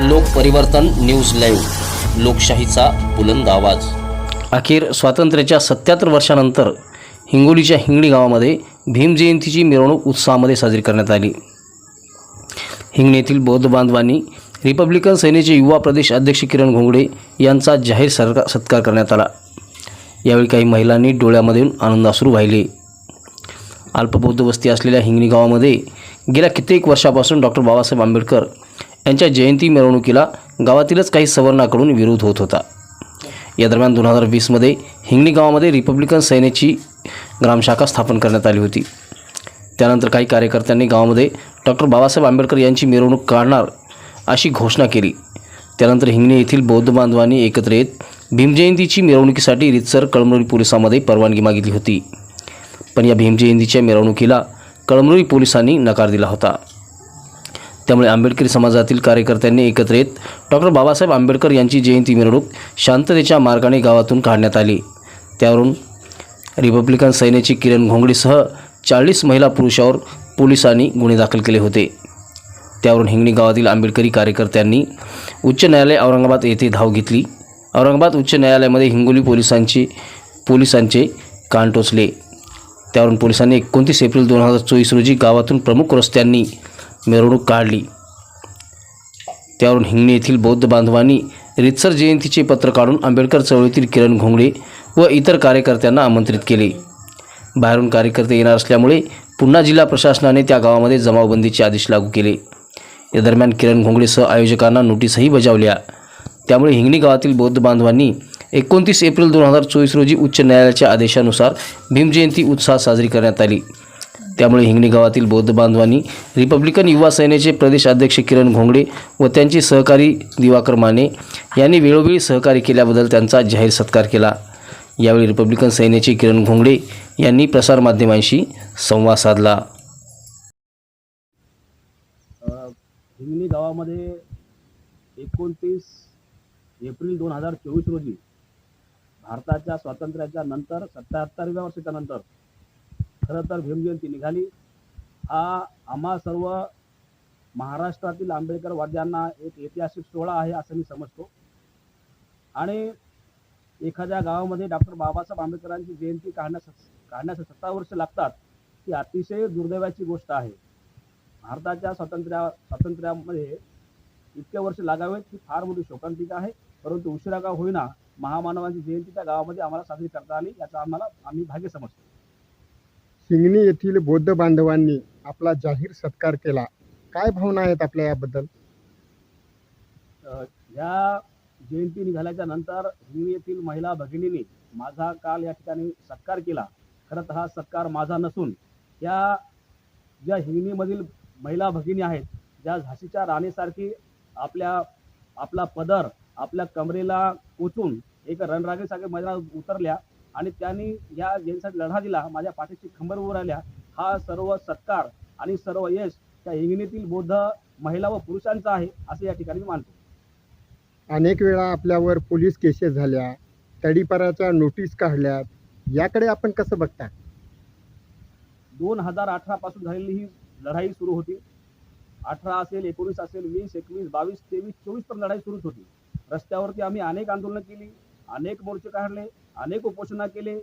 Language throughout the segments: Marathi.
लोकपरिवर्तन न्यूज लाईव्ह लोकशाहीचा बुलंद आवाज. अखेर स्वातंत्र्याच्या सत्याहत्तर वर्षानंतर हिंगोलीच्या हिंगणी गावामध्ये भीमजयंतीची मिरवणूक उत्साहामध्ये साजरी करण्यात आली. हिंगणी येथील बौद्ध बांधवांनी रिपब्लिकन सेनेचे युवा प्रदेश अध्यक्ष किरण घोंगडे यांचा जाहीर सरकार सत्कार करण्यात आला. यावेळी काही महिलांनी डोळ्यामधून आनंदाश्रू वाहिले अल्पबौद्ध वस्ती असलेल्या हिंगणी गावामध्ये गेल्या कित्येक वर्षापासून डॉक्टर बाबासाहेब आंबेडकर यांच्या जयंती मिरवणुकीला गावातीलच काही सवर्णाकडून विरोध होत होता. या दरम्यान दोन हजार वीसमध्ये हिंगणी गावामध्ये रिपब्लिकन सेनेची ग्रामशाखा स्थापन करण्यात आली होती. त्यानंतर काही कार्यकर्त्यांनी गावामध्ये डॉक्टर बाबासाहेब आंबेडकर यांची मिरवणूक काढणार अशी घोषणा केली. त्यानंतर हिंगणी येथील बौद्ध बांधवांनी एकत्र येत भीमजयंतीची मिरवणुकीसाठी रितसर कळमनुरी पोलिसांमध्ये परवानगी मागितली होती. पण या भीमजयंतीच्या मिरवणुकीला कळमनुरी पोलिसांनी नकार दिला होता. त्यामुळे आंबेडकरी समाजातील कार्यकर्त्यांनी एकत्र येत डॉक्टर बाबासाहेब आंबेडकर यांची जयंती मिरवणूक शांततेच्या मार्गाने गावातून काढण्यात आली. त्यावरून रिपब्लिकन सैन्याची किरण घोंगडीसह चाळीस महिला पुरुषावर पोलिसांनी गुन्हे दाखल केले होते. त्यावरून हिंगणी गावातील आंबेडकरी कार्यकर्त्यांनी उच्च न्यायालय औरंगाबाद येथे धाव घेतली. औरंगाबाद उच्च न्यायालयामध्ये हिंगोली पोलिसांचे पोलिसांचे कान टोचले. त्यावरून पोलिसांनी एकोणतीस एप्रिल दोन हजार चोवीस रोजी गावातून प्रमुख रस्त्यांनी मिरवणूक काढली. त्यावरून हिंगणी येथील बौद्ध बांधवांनी रितसर जयंतीचे पत्र काढून आंबेडकर चळवळीतील किरण घोंगडे व इतर कार्यकर्त्यांना आमंत्रित केले. बाहेरून कार्यकर्ते येणार असल्यामुळे पुन्हा जिल्हा प्रशासनाने त्या गावामध्ये जमावबंदीचे आदेश लागू केले. या दरम्यान किरण घोंगडेसह आयोजकांना नोटीसही बजावल्या. त्यामुळे हिंगणी गावातील बौद्ध बांधवांनी एकोणतीस एप्रिल दोन हजार चोवीस रोजी उच्च न्यायालयाच्या आदेशानुसार भीमजयंती उत्साहात साजरी करण्यात आली. त्यामुळे हिंगणी गावातील बौद्ध बांधवांनी रिपब्लिकन युवा सेनेचे प्रदेश अध्यक्ष किरण घोंगडे व त्यांचे सहकारी दिवाकर माने यांनी वेळोवेळी सहकार्य केल्याबद्दल त्यांचा जाहीर सत्कार केला. यावेळी रिपब्लिकन सेनेचे किरण घोंगडे यांनी प्रसारमाध्यमांशी संवाद साधला. हिंगणी गावामध्ये एकोणतीस एप्रिल दोन हजार चोवीस रोजी भारताच्या स्वातंत्र्याच्या नंतर सत्याहत्तरव्या वर्षाच्या नंतर खरं तर भीमजयंती निघाली. हा आम्हा सर्व महाराष्ट्रातील आंबेडकर वाद्यांना एक ऐतिहासिक सोहळा आहे असं मी समजतो. आणि एखाद्या गावामध्ये डॉक्टर बाबासाहेब आंबेडकरांची जयंती काढण्यास काढण्यास सत्ता वर्ष लागतात ही अतिशय दुर्दैवाची गोष्ट आहे. भारताच्या स्वातंत्र्या स्वातंत्र्यामध्ये इतके वर्ष लागावेत ही फार मोठी शोकांतिका आहे. परंतु उशिरा का होईना महामानवांची जयंती त्या गावामध्ये आम्हाला साजरी करता आली याचा आम्हाला आम्ही भाग्य समजतो. हिंगणी येथील बौद्ध बांधवांनी आपला जाहीर सत्कार केला. काय भावना आहेत आपल्या याबद्दल? या जयंती निघाल्याच्या नंतर हिंगणी येथील महिला भगिनींनी माझा काल या ठिकाणी सत्कार केला. खरं हा सत्कार माझा नसून या ज्या हिंगणीमधील महिला भगिनी आहेत ज्या झाशीच्या राणीसारखी आपल्या आपला पदर आपल्या कमरेला कोचून एक रणरागेसारख्या मैदानात उतरल्या आणि त्यांनी या जयंतीसाठी लढा दिला माझ्या पाठीशी खंबर उभं राहिल्या हा सर्व सत्कार आणि सर्व यश त्या हिंगणीतील बौद्ध महिला व पुरुषांचा आहे असं या ठिकाणी मी मानतो. अनेक वेळा आपल्यावर पोलीस केसेस झाल्या तडीपाराच्या नोटीस काढल्यात याकडे आपण कसं बघता? दोन हजार अठरा पासून झालेली ही लढाई सुरू होती. अठरा असेल एकोणीस असेल वीस एकवीस बावीस तेवीस चोवीस पण लढाई सुरूच होती. रस्त्यावरती आम्ही अनेक आंदोलनं केली. अनेक मोर्चे काढले अनेक उपोषणा केले.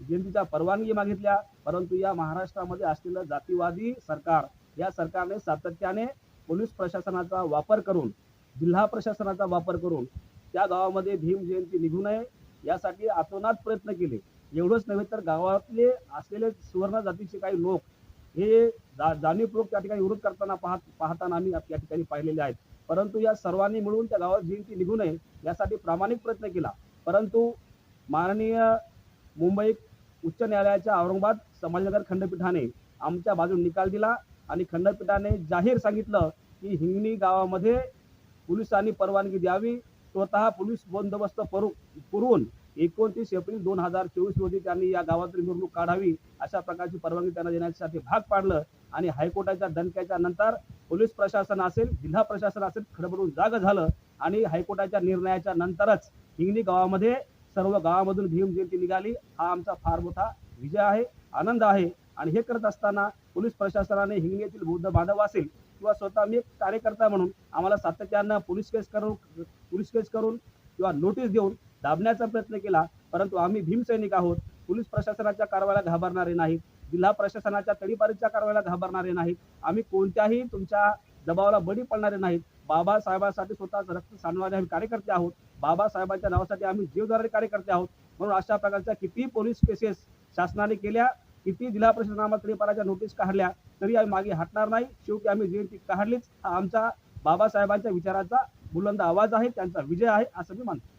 जयंतीच्या परवानगी मागितल्या परंतु या महाराष्ट्रामध्ये असलेलं जातीवादी सरकार या सरकारने सातत्याने पोलीस प्रशासनाचा वापर करून जिल्हा प्रशासनाचा वापर करून त्या गावामध्ये भीम जयंती निघू नये यासाठी आतोनात प्रयत्न केले. एवढंच नव्हे तर गावातले असलेले सुवर्ण जातीचे काही लोक हे जा जाणीवपूर्वक त्या ठिकाणी विरोध करताना पाहत पाहताना आम्ही या ठिकाणी पाहिलेले आहेत. परंतु या सर्वांनी मिळून त्या गावात जयंती निघू नये यासाठी प्रामाणिक प्रयत्न केला. परंतु माननीय मुंबई उच्च न्यायालयाच्या औरंगाबाद समाजनगर खंडपीठाने आमच्या बाजूने निकाल दिला आणि खंडपीठाने जाहीर सांगितलं की हिंगणी गावामध्ये पोलिसांनी परवानगी द्यावी. स्वतः पोलीस बंदोबस्त करू पुरवून एकोणतीस एप्रिल दोन हजार चोवीस रोजी त्यांनी या गावातील निवडणूक काढावी अशा प्रकारची परवानगी त्यांना देण्यासाठी भाग पाडलं आणि हायकोर्टाच्या दणक्याच्या नंतर पोलीस प्रशासन असेल जिल्हा प्रशासन असेल खडबडून जाग झालं आणि हायकोर्टाच्या निर्णयाच्या नंतरच हिंगणी गावामध्ये सर्व गावामधून भीम जयंती निघाली. हा आमचा फार मोठा विजय आहे आनंद आहे. आणि हे करत असताना पोलीस प्रशासनाने हिंगणी येथील बौद्ध बांधव असेल किंवा स्वतः मी एक कार्यकर्ता म्हणून आम्हाला सातत्यानं पोलीस केस करून पोलीस केस करून किंवा नोटीस देऊन दाबण्याचा प्रयत्न केला. परंतु आम्ही भीमसैनिक आहोत. पोलीस प्रशासनाच्या कारवाईला घाबरणारे नाहीत. जिल्हा प्रशासनाच्या तडीपारीच्या कारवाईला घाबरणारे नाहीत. आम्ही कोणत्याही तुमच्या दबावाला बळी पडणारे नाहीत. बाबासाहेबांसाठी स्वतःच रक्त सांडणारे आम्ही कार्यकर्ते आहोत. बाबासाहेबांच्या नावासाठी आम्ही जीव कार्यकर्ते आहोत. म्हणून अशा प्रकारच्या किती पोलीस केसेस शासनाने केल्या किती जिल्हा परिषद आम्हाला नोटीस काढल्या तरी आम्ही मागे हटणार नाही. शेवटी आम्ही जयंती काढलीच. हा आमचा बाबासाहेबांच्या विचाराचा बुलंद आवाज आहे त्यांचा विजय आहे असं मी मानतो.